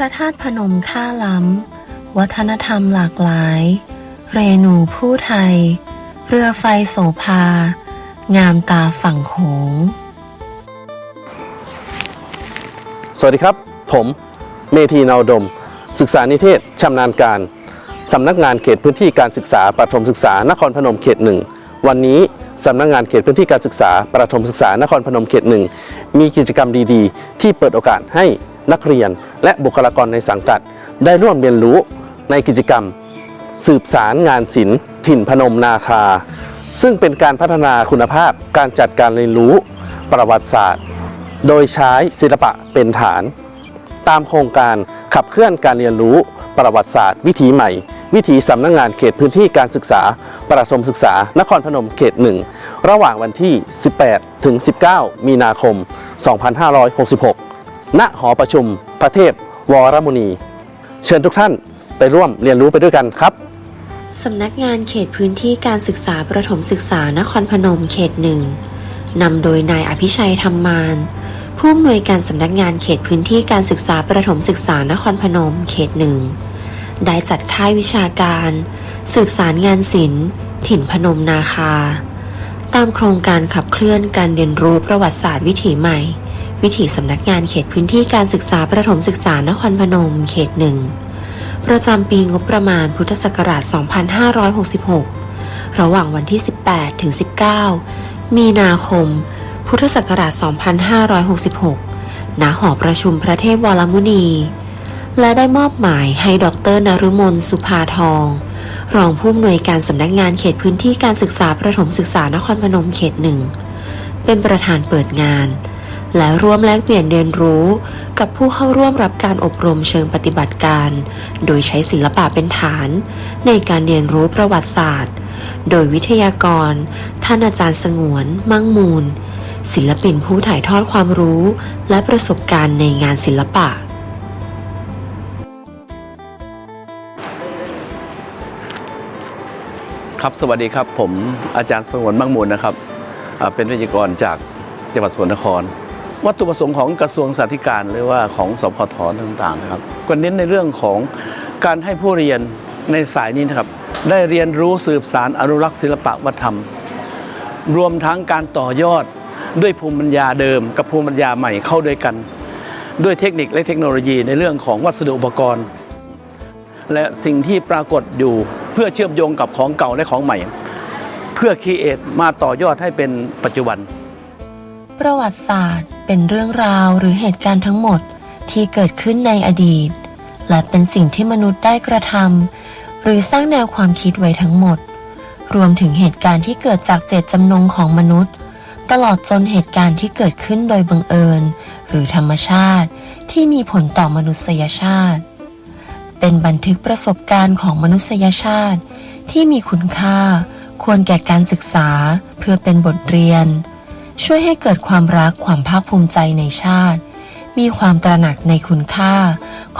พระธาตุพนมค่าล้ำ วัฒนธรรมหลากหลาย เรนูผู้ไทย เรือไฟโสภา งามตาฝั่งโขง สวัสดีครับ ผมเมธีนาดม ศึกษานิเทศชำนาญการสำนักงานเขตพื้นที่การศึกษาประถมศึกษานครพนมเขตหนึ่งวันนี้สำนักงานเขตพื้นที่การศึกษาประถมศึกษานครพนมเขตหนึ่งมีกิจกรรมดีๆ ที่เปิดโอกาสให้ นักเรียน และบุคลากรในสังกัด ได้ร่วมเรียนรู้ในกิจกรรม สืบสารงานศิลป์ถิ่นพนมนาคา ซึ่งเป็นการพัฒนาคุณภาพการจัดการเรียนรู้ ประวัติศาสตร์ โดยใช้ศิลปะเป็นฐาน ตามโครงการขับเคลื่อนการเรียนรู้ ประวัติศาสตร์ วิถีใหม่ วิถีสำนักงงานเขตพื้นที่การศึกษา ประถมศึกษา นครพนมเขตหนึ่งระหว่างวันที่ 18 ถึง 19 มีนาคม 2566 ณหอประชุมพระเทพวรมุนี เชิญทุกท่านไปร่วมเรียนรู้ไปด้วยกันครับ สำนักงานเขตพื้นที่การศึกษาประถมศึกษานครพนมเขตหนึ่งนำโดยนายอภิชัยธรรมาน ผู้อำนวยการสำนักงานเขตพื้นที่การศึกษาประถมศึกษานครพนมเขตหนึ่งได้จัดค่ายวิชาการ สืบสารงานศิลป์ ถิ่นพนมนาคา ตามโครงการขับเคลื่อนการเรียนรู้ประวัติศาสตร์วิถีใหม่ วิถีสำนักงานเขตพื้นที่การศึกษาประถมศึกษานครพนม เขตหนึ่งประจำปีงบประมาณพุทธศักราช 2566 ระหว่างวันที่ 18 ถึง 19 มีนาคม พุทธศักราช 2566 ณ หอประชุมพระเทพวรมุนี และได้มอบหมายให้ดรนรุมนสุภาทอง รองผู้อำนวยการสำนักงานเขตพื้นที่การศึกษาประถมศึกษานครพนมเขตหนึ่ง เป็นประธานเปิดงาน และร่วมแลกเปลี่ยนเรียนรู้ กับผู้เข้าร่วมรับการอบรมเชิงปฏิบัติการ โดยใช้ศิลปะเป็นฐาน ในการเรียนรู้ประวัติศาสตร์ โดยวิทยากร ท่านอาจารย์สงวน มั่งมูล ศิลปินผู้ถ่ายทอดความรู้ และประสบการณ์ในงานศิลปะครับสวัสดีครับผมอาจารย์สงวนมั่งมูลนะครับเป็นวิทยากรจากจังหวัดสกลนคร วัตถุประสงค์ของกระทรวงสาธการหรือว่าของสพทต่างๆนะครับก็เน้นในเรื่องของการให้ผู้เรียนในสายนี้นะครับ ได้เรียนรู้สืบสารอนุรักษ์ศิลปะวัฒนธรรม รวมทั้งการต่อยอดด้วยภูมิปัญญาเดิม กับภูมิปัญญาใหม่เข้าด้วยกัน ด้วยเทคนิคและเทคโนโลยีในเรื่องของวัสดุอุปกรณ์ และสิ่งที่ปรากฏอยู่เพื่อเชื่อมโยงกับของเก่าและของใหม่ เพื่อคีเอทมาต่อยอดให้เป็นปัจจุบัน ประวัติศาสตร์เป็นเรื่องราวหรือเหตุการณ์ทั้งหมดที่เกิดขึ้นในอดีต และเป็นสิ่งที่มนุษย์ได้กระทำหรือสร้างแนวความคิดไว้ทั้งหมด รวมถึงเหตุการณ์ที่เกิดจากเจตจำนงของมนุษย์ ตลอดจนเหตุการณ์ที่เกิดขึ้นโดยบังเอิญ หรือธรรมชาติที่มีผลต่อมนุษยชาติ เป็นบันทึกประสบการณ์ของมนุษยชาติ ที่มีคุณค่า ควรแก่การศึกษา เพื่อเป็นบทเรียน ช่วยให้เกิดความรักความภาคภูมิใจในชาติ มีความตระหนักในคุณค่า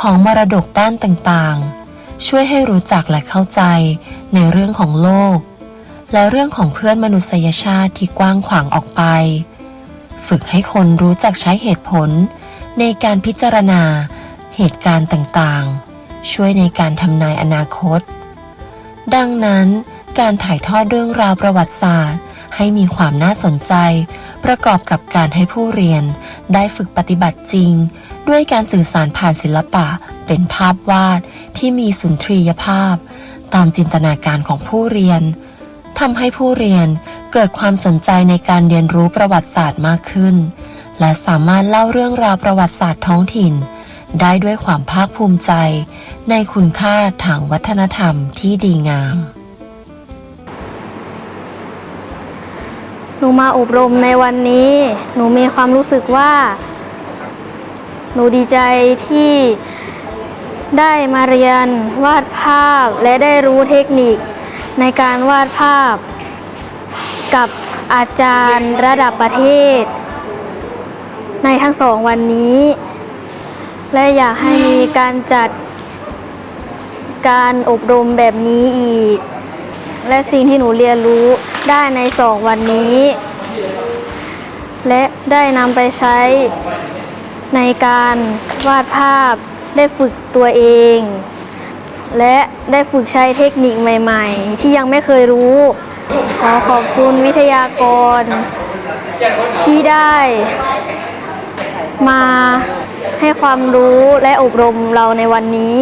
ของมรดกด้านต่างๆ ช่วยให้รู้จักและเข้าใจในเรื่องของโลก และเรื่องของเพื่อนมนุษยชาติที่กว้างขวางออกไป ฝึกให้คนรู้จักใช้เหตุผล ในการพิจารณา เหตุการณ์ต่างๆ ช่วยในการทำนายอนาคต ดังนั้นการถ่ายทอดเรื่องราวประวัติศาสตร์ ให้มีความน่าสนใจ ประกอบกับการให้ผู้เรียน ได้ฝึกปฏิบัติจริง ด้วยการสื่อสารผ่านศิลปะ เป็นภาพวาดที่มีสุนทรียภาพ ตามจินตนาการของผู้เรียนทำให้ผู้เรียนเกิดความสนใจในการเรียนรู้ประวัติศาสตร์มากขึ้น และสามารถเล่าเรื่องราวประวัติศาสตร์ท้องถิ่น ได้ด้วยความภาคภูมิใจ ในคุณค่าทางวัฒนธรรมที่ดีงาม หนูมาอบรมในวันนี้ หนูมีความรู้สึกว่า หนูดีใจที่ได้มาเรียนวาดภาพและได้รู้เทคนิคในการวาดภาพ กับอาจารย์ระดับประเทศ ในทั้งสองวันนี้ และอยากให้มีการจัดการอบรมแบบนี้อีก และสิ่งที่หนูเรียนรู้ ได้ในสองวันนี้ และได้นำไปใช้ในการวาดภาพได้ฝึกตัวเอง และได้ฝึกใช้เทคนิคใหม่ ๆ ที่ยังไม่เคยรู้ ขอขอบคุณวิทยากร ที่ได้มาให้ความรู้และอบรมเราในวันนี้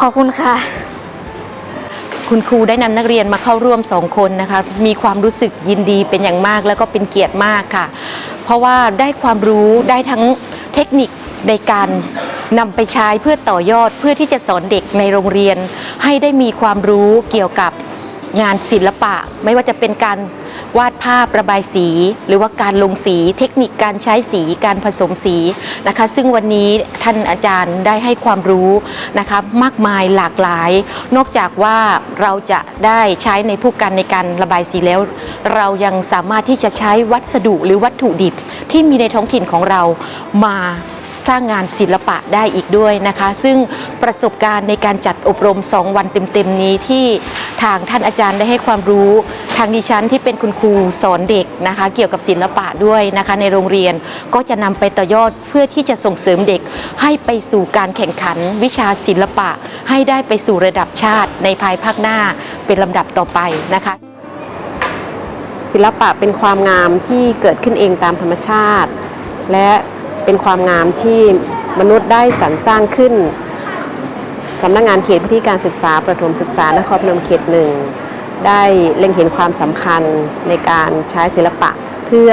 ขอบคุณค่ะ คุณครูได้นำนักเรียนมาเข้าร่วมสองคนนะคะ มีความรู้สึกยินดีเป็นอย่างมาก แล้วก็เป็นเกียรติมากค่ะ เพราะว่าได้ความรู้ได้ทั้งเทคนิคในการนำไปใช้เพื่อต่อยอดเพื่อที่จะสอนเด็กในโรงเรียน ให้ได้มีความรู้เกี่ยวกับ งานศิลปะ ไม่ว่าจะเป็นการวาดภาพระบายสี หรือว่าการลงสี เทคนิคการใช้สีการผสมสีนะคะ ซึ่งวันนี้ท่านอาจารย์ได้ให้ความรู้นะคะมากมายหลากหลาย นอกจากว่าเราจะได้ใช้ในผู้กันในการระบายสีแล้ว เรายังสามารถที่จะใช้วัสดุหรือวัตถุดิบที่มีในท้องถิ่นของเรามา สร้างงานศิลปะได้อีกด้วยนะคะ ซึ่งประสบการณ์ในการจัดอบรม 2 วันเต็มๆนี้ที่ทางท่านอาจารย์ได้ให้ความรู้ทางดิฉันที่เป็นคุณครูสอนเด็กนะคะ เกี่ยวกับศิลปะด้วยนะคะ ในโรงเรียนก็จะนำไปต่อยอดเพื่อที่จะส่งเสริมเด็กให้ไปสู่การแข่งขันวิชาศิลปะ ให้ได้ไปสู่ระดับชาติในภายภาคหน้าเป็นลำดับต่อไปนะคะศิลปะเป็นความงามที่เกิดขึ้นเองตามธรรมชาติ และ เป็นความงามที่มนุษย์ได้สรรสร้างขึ้นสำนักงานเขตพื้นที่การศึกษาประถมศึกษานครพนมเขตหนึ่งได้เล็งเห็นความสำคัญในการใช้ศิลปะ เพื่อ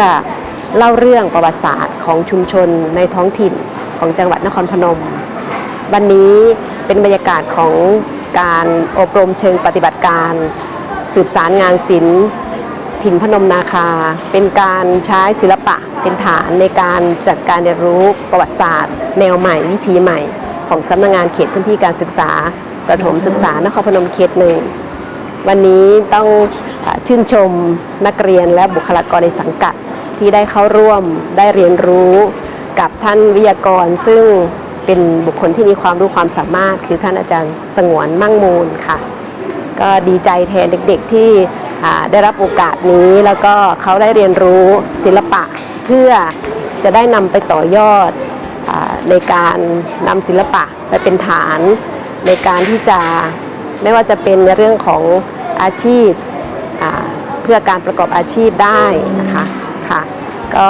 เล่าเรื่องประวัติศาสตร์ของชุมชนในท้องถิ่นของจังหวัดนครพนม วันนี้เป็นบรรยากาศของการอบรมเชิงปฏิบัติการ สืบสารงานศิลป์ ถิ่นพนมนาคา เป็นการใช้ศิลปะเป็นฐานในการจัดการเรียนรู้ประวัติศาสตร์ แนวใหม่ วิธีใหม่ ของสำนักงานเขตพื้นที่การศึกษา ประถมศึกษานครพนมเขตหนึ่งวันนี้ต้องชื่นชมนักเรียนและบุคลากรในสังกัดที่ได้เข้าร่วมได้เรียนรู้กับท่านวิทยากร ซึ่งเป็นบุคคลที่มีความรู้ความสามารถ คือท่านอาจารย์สงวนมั่งมูลค่ะ ก็ดีใจแทนเด็กๆที่ ได้รับโอกาสนี้แล้วก็เขาได้เรียนรู้ศิลปะเพื่อจะได้นำไปต่อยอดอในการนำศิลปะไปเป็นฐาน ในการที่จะไม่ว่าจะเป็นในเรื่องของอาชีพเพื่อการประกอบอาชีพได้นะคะค่ะก็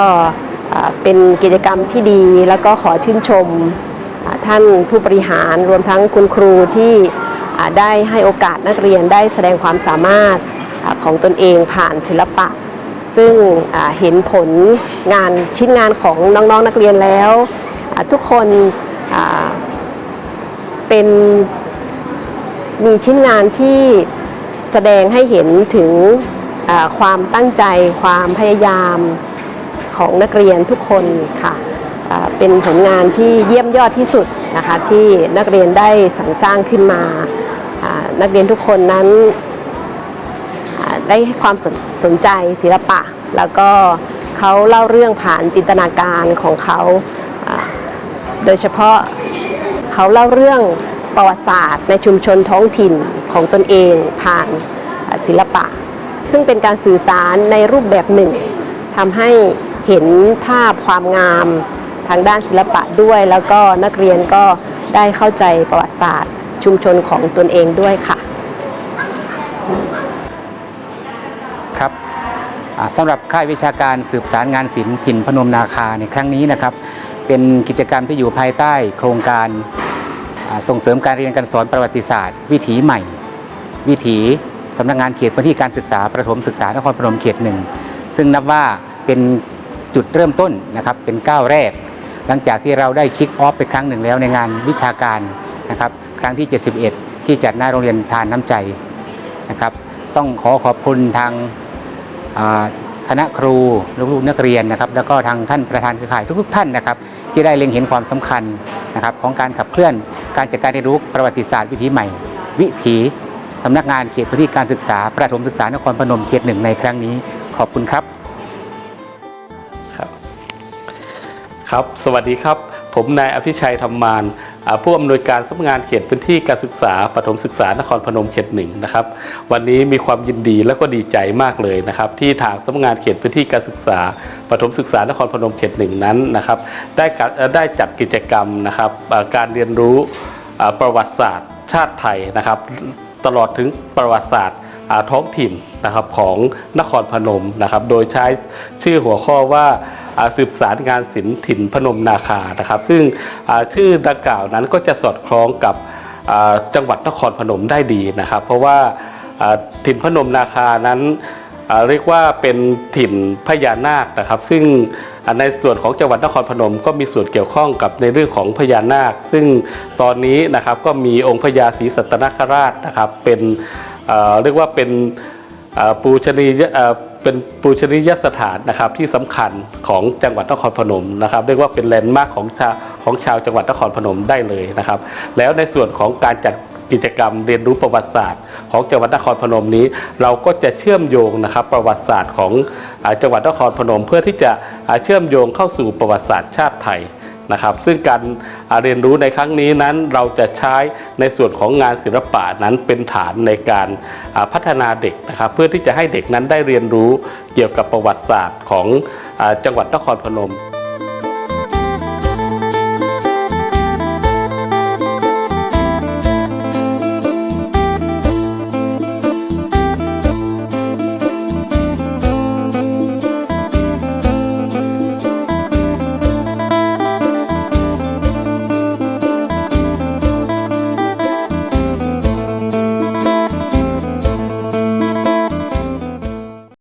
เป็นกิจกรรมที่ดีแล้วก็ขอชื่นชมท่านผู้บริหารรวมทั้งคุณครูที่ได้ให้โอกาสนักเรียนได้แสดงความสามารถ ของตนเองผ่านศิลปะ ซึ่งเห็นผลงานชิ้นงานของน้องๆนนักเรียนแล้ว ทุกคนเป็นมีชิ้นงานที่แสดงให้เห็นถึงความตั้งใจความพยายามของนักเรียนทุกคนค่ะเป็นผลงานที่เยี่ยมยอดที่สุดนะคะที่นักเรียนได้สรรสร้างขึ้นมา นักเรียนทุกคนนั้น ได้ให้ความสนสนใจศิลปะ แล้วก็เขาเล่าเรื่องผ่านจินตนาการของเขาโดยเฉพาะเขาเล่าเรื่องประวัติศาสตร์ ในชุมชนท้องถิ่นของตนเองผ่านศิลปะ ซึ่งเป็นการสื่อสารในรูปแบบหนึ่งทำให้เห็นภาพความงามทางด้านศิลปะด้วย แล้วก็นักเรียนก็ได้เข้าใจประวัติศาสตร์ ชุมชนของตนเองด้วยค่ะ ครับอ่า สำหรับค่ายวิชาการสืบสารงานศิลป์ถิ่นพนมนาคาในครั้งนี้นะครับ เป็นกิจกรรมที่อยู่ภายใต้โครงการส่งเสริมการเรียนการสอนประวัติศาสตร์ วิถีใหม่ วิถีสำนักงานเขตพื้นที่การศึกษาประถมศึกษานครพนมเขตหนึ่งซึ่งนับว่าเป็นจุดเริ่มต้นนะครับเป็นก้าวแรก หลังจากที่เราได้คิกออฟไปครั้งหนึ่งแล้วในงานวิชาการนะครับครั้งที่ 71 ที่จัดหน้าโรงเรียนทานน้ำใจนะครับ ต้องขอขอบคุณทาง คณะครูลูกๆนักเรียนนะครับ แล้วก็ทางท่านประธานเครือข่ายทุกๆ ท่านนะครับ ที่ได้เล็งเห็นความสำคัญนะครับของการขับเคลื่อนการจัดการเรียนรู้ประวัติศาสตร์วิถีใหม่ วิถีสำนักงานเขตพื้นที่การศึกษา ประถมศึกษานครพนมเขตหนึ่งในครั้งนี้ ขอบคุณครับ ครับครับสวัสดีครับ ผมนายอภิชัยธรรมานผู้อำนวยการสำนักงานเขตพื้นที่การศึกษาปฐมศึกษานครพนมเขตหนึ่งนะครับ วันนี้มีความยินดีและก็ดีใจมากเลยนะครับ ที่ทางสำนักงานเขตพื้นที่การศึกษาปฐมศึกษานครพนมเขตหนึ่งนั้นนะครับ ได้ได้จัดกิจกรรมนะครับการเรียนรู้ประวัติศาสตร์ ชาติไทยนะครับ ตลอดถึงประวัติศาสตร์ท้องถิ่นนะครับของนครพนมนะครับ โดยใช้ชื่อหัวข้อว่า สืบสารงานศิลป์ถิ่นพนมนาคานะครับ ซึ่งชื่อดังกล่าวนั้นก็จะสอดคล้องกับจังหวัดนครพนมได้ดีนะครับ เพราะว่าถิ่นพนมนาคานั้นเรียกว่าเป็นถิ่นพญานาคนะครับ ซึ่งในส่วนของจังหวัดนครพนมก็มีส่วนเกี่ยวข้องกับในเรื่องของพญานาค ซึ่งตอนนี้นะครับก็มีองค์พญาศรีสัตนคราชนะครับเป็นเรียกว่าเป็นปูชนีย เป็นปูชนียสถานนะครับที่สำคัญของจังหวัดนครพนมนะครับเรียกว่าเป็นแลนด์มาร์คของชาของชาวจังหวัดนครพนมได้เลยนะครับ แล้วในส่วนของการจัดกิจกรรมเรียนรู้ประวัติศาสตร์ ของจังหวัดนครพนมนี้ เราก็จะเชื่อมโยงนะครับประวัติศาสตร์ของจังหวัดนครพนม เพื่อที่จะเชื่อมโยงเข้าสู่ประวัติศาสตร์ชาติไทย นะครับ ซึ่งการเรียนรู้ในครั้งนี้นั้นเราจะใช้ในส่วนของงานศิลปะนั้นเป็นฐานในการพัฒนาเด็กนะครับเพื่อที่จะให้เด็กนั้นได้เรียนรู้เกี่ยวกับประวัติศาสตร์ของจังหวัดนครพนม